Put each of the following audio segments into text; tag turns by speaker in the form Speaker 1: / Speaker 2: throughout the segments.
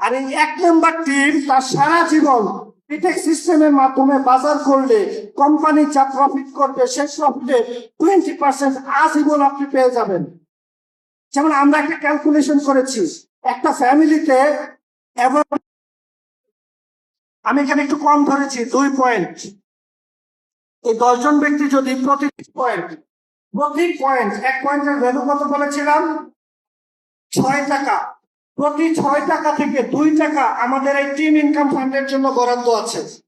Speaker 1: আর এই এক number team তার সারা জীবন বিটেক সিস্টেমের মাধ্যমে বাজার করলে কোম্পানি যা প্রফিট করবে, সেই প্রফিটে টোয়েন্টি পার্সেন্ট আজীবন আপনি পেয়ে যাবেন। যেমন আমরা একটা ক্যালকুলেশন করেছি, একটা ফ্যামিলিতে আমি এখানে একটু কম ধরেছি, দুই পয়েন্ট এই দশজন ব্যক্তি যদি প্রতি পয়েন্ট প্রতি পয়েন্ট এক পয়েন্টের ভ্যালু কত বলেছিলাম? ছয় টাকা। প্রতি ছয় টাকা থেকে দুই টাকা আমাদের এই টিম ইনকাম ফান্ডের জন্য বরাদ্দ আছে।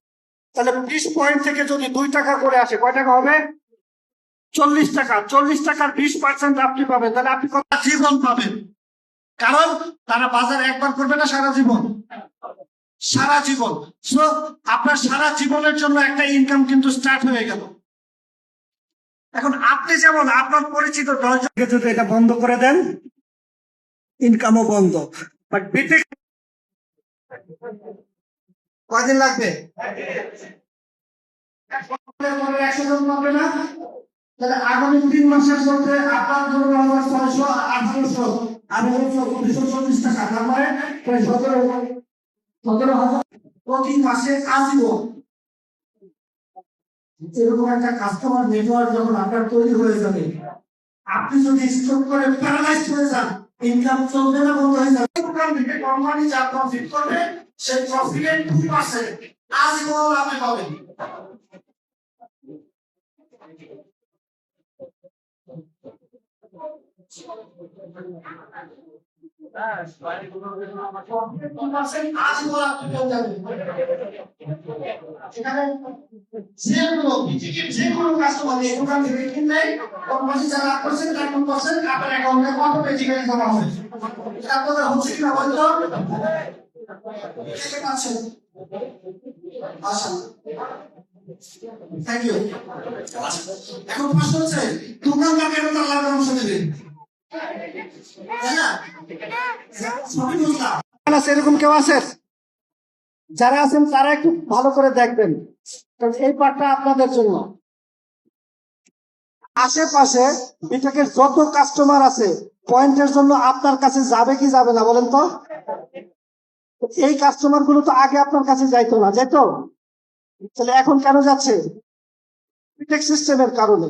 Speaker 1: তাহলে বিশ পয়েন্ট থেকে যদি দুই টাকা করে আসে কয় টাকা হবে? চল্লিশ টাকা। চল্লিশ টাকার বিশ পার্সেন্ট আপনি পাবেন। তাহলে আপনি কত জীবন পাবেন? কারণ তারা বাজার একবার করবে না সারা জীবন? সারা জীবন। So, আপনার সারা জীবনের জন্য একটা ইনকাম কিন্তু স্টার্ট হয়ে গেল। এখন আপনি যেমন আপনার পরিচিত দশজনকে যদি এটা বন্ধ করে দেন ইনকামও বন্ধ। বাট বিটেক কয়দিন লাগবে? আগামী মাসের দুশো চল্লিশ টাকা। মানে সতেরো সতেরো হাজার প্রতি মাসে আজীবন এরকম একটা কাস্টমার নেটওয়ার্ক যখন আপনার তৈরি হয়ে যাবে আপনি যদি স্টক করে প্যারালাইজ হয়ে যান ইনকাম চলবে না, বন্ধ হয়ে যাবে। থেকে কোম্পানি যা প্রফিট করবে, সেই প্রফিটের টু পাশে আজীবন আপনি পাবেন। যে কোনো বিটিকে যে কোনো কাস্টমার এই দোকান থেকে কিনলে কোম্পানি যা লাভ করছে তার কোন পার্সেন্ট আপনার অ্যাকাউন্টে কত বেজিকে জমা হবে এটা হচ্ছে কিনা বলতো আচ্ছা থ্যাংক ইউ এখন দোকানদার কেন তার লাভের অংশ নেবে কেউ যারা আছেন, তারা একটু ভালো করে দেখবেন। এই পার্টটা আপনাদের জন্য। আশেপাশে বিটেকের যত কাস্টমার আছে পয়েন্টের জন্য আপনার কাছে যাবে কি যাবে না বলেন তো? এই কাস্টমারগুলো তো আগে আপনার কাছে যাইতো না যেত তাহলে এখন কেন যাচ্ছে? বিটেক সিস্টেমের কারণে।